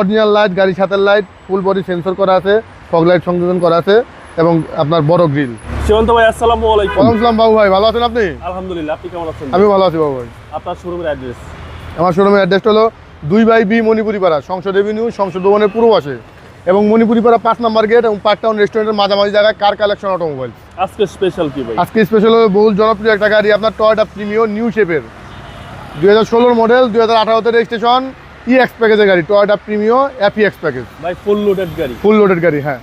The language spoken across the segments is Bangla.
অরিজিনাল লাইট গাড়ির সাথের লাইট ফুল বডি সেন্সর করা আছে ফগ লাইট সংযোজন করা আছে এবং আপনার বড় গ্রিল সীমান্ত ভাই আসসালামু আলাইকুম। ওয়ালাইকুম বাবু ভাই ভালো আছেন আপনি? আলহামদুলিল্লাহ আপনি কেমন আছেন? আমি ভালো আছি বাবু ভাই। আপনার শোরুমের অ্যাড্রেস আমার শোরুমের অ্যাড্রেসটা হলো দুই বাই বি মণিপুরি পাড়া সংসদ এভিনিউ সংসদ ভবনের পূর্ব পাশে। এবং মণিপুরি পাড়া পাঁচ নাম্বার গেট এবং পার্ক টাউন রেস্টুরেন্টের মাঝামাঝি জায়গায় কার কালেকশন অটোমোবাইল আজকে স্পেশাল কি ভাই? আজকে স্পেশাল হলো বহুল জনপ্রিয় একটা গাড়ি আপনার টয়টা প্রিমিও নিউ শেপের দুই হাজার ষোলোর মডেল দুই হাজার আঠারোতে রেজিস্ট্রেশন ই এক্স প্যাকেজের গাড়ি Toyota Premio F X package ভাই ফুল লোডেড গাড়ি। ফুল লোডেড গাড়ি হ্যাঁ।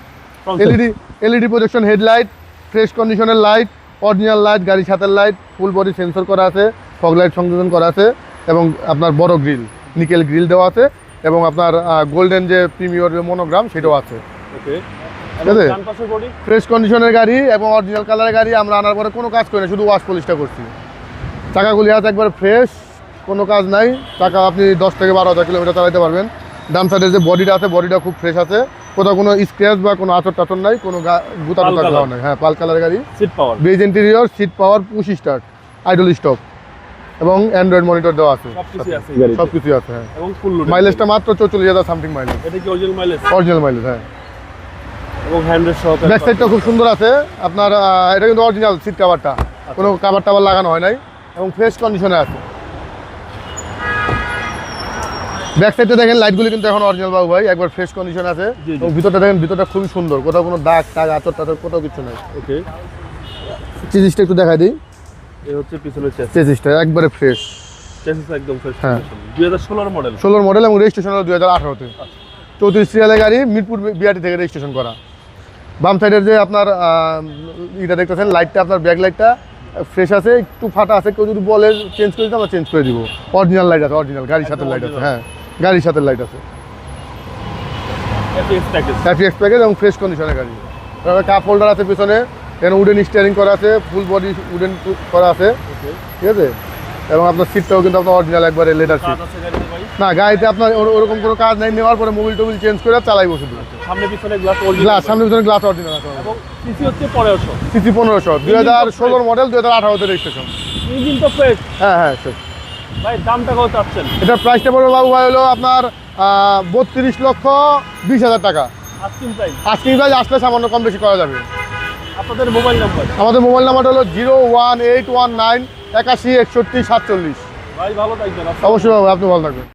LED LED projection headlight fresh কন্ডিশনের লাইট অরিজিনাল লাইট গাড়ির সাথের লাইট ফুল বডি সেন্সর করা আছে ফগ লাইট সংযোজন করা আছে এবং আপনার বড় গ্রিল নিকেল গ্রিল দেওয়া আছে এবং আপনার গোল্ডেন যে প্রিমিয়র মনোগ্রাম সেটাও আছে। ওকে ফ্রেশ কন্ডিশনের গাড়ি এবং অরিজিনাল কালারের গাড়ি আমরা আনার পরে কোনো কাজ করি না শুধু ওয়াশ পলিশটা করছি। চাকাগুলি আছে একবার ফ্রেশ কোনো কাজ নাই। টাকা আপনি দশ থেকে বারো হাজার কিলোমিটার চালাতে পারবেন। ডান সাইডের যে বডিটা আছে বডিটা খুব ফ্রেশ আছে। কোথাও কোনো স্ক্র্যাচ বা কোনো আচর টাচর নাই কোনো গুতা টুতা। খাওয়া নাই। হ্যাঁ পাল কালারের গাড়ি। Seat power beige interior seat power push start idle stop এবং অ্যান্ড্রয়েড মনিটর দেওয়া আছে। সব কিছুই আছে। হ্যাঁ। এবং ফুল লোডেড মাইলেজটা মাত্র চৌচল্লিশ হাজার সামথিং মাইলেজ এটা কি অরিজিনাল মাইলেজ অরিজিনাল মাইলেজ হ্যাঁ। এবং ব্যাক সাইডটা খুব সুন্দর আছে। আপনার এটা কিন্তু অরিজিনাল সিট কাভারটা কোনো কাভার টাভার লাগানো হয় নাই। এবং ফ্রেশ কন্ডিশনে আছে। ব্যাক সাইডে দেখেন লাইটগুলি কিন্তু এখন অরিজিনাল বাবু ভাই একবার ফ্রেশ কন্ডিশন আছে। ভিতরটা দেখেন ভিতরটা খুবই সুন্দর কোথাও কোনো দাগ টাগ আচর টাচর কোথাও কিছু নাই। ওকে চেজিসটা একটু দেখাই দিই। হচ্ছে পিছনের চেজিসটা একবারে ফ্রেশ একদম হ্যাঁ। মডেল ষোলোর মডেল এবং রেজিস্ট্রেশন হলো সিরিয়ালের গাড়ি মিরপুর বিআরটি থেকে রেজিস্ট্রেশন করা। বাম সাইডের যে আপনার দেখতেছেন লাইটটা আপনার ব্যাক লাইটটা ফ্রেশ আছে একটু ফাটা আছে কেউ যদি বলে চেঞ্জ করে দিতে আমরা চেঞ্জ করে দিব। অরিজিনাল লাইট আছে অরিজিনাল গাড়ির সাথে লাইট আছে হ্যাঁ। গাড়ির সাথে লাইট আছে। এফএক্স প্যাকেজ এবং ফ্রেশ কন্ডিশনের গাড়ি। তারপরে কাপ হোল্ডার আছে পিছনে এখানে উডেন স্টিয়ারিং করা আছে ফুল বডি উডেন করা আছে। ঠিক আছে? এবং আপনার সিটটাও কিন্তু আপনার অরিজিনাল একবারে লেদার সিট না গাড়িতে আপনার ওরকম কোনো কাজ নাই নেওয়ার পরে মোবিল টোবিল চেঞ্জ করে চালাইবো শুধু। সামনে পিছনে গ্লাস গ্লাস সামনে পিছনে গ্লাস অরিজিনাল আছে। এবং সিসি হচ্ছে পনেরোশো। সিসি পনেরোশো। দুই হাজার ষোলোর মডেল দুই হাজার আঠারোতে রেজিস্ট্রেশন ইঞ্জিন তো ফ্রেশ হ্যাঁ হ্যাঁ sure। ভাই দামটা কত চাচ্ছেন? এটার প্রাইসটা পড়বে বাবু ভাই হলো আপনার বত্রিশ লক্ষ বিশ হাজার টাকা। আস্কিং প্রাইস আসলে সামান্য কম বেশি করা যাবে। আপনাদের মোবাইল নাম্বার আমাদের মোবাইল নাম্বারটা হলো zero one eight one nine একাশি একষট্টি সাতচল্লিশ। ভাই ভালো থাকবেন অবশ্যই বাবু আপনি ভালো থাকবেন।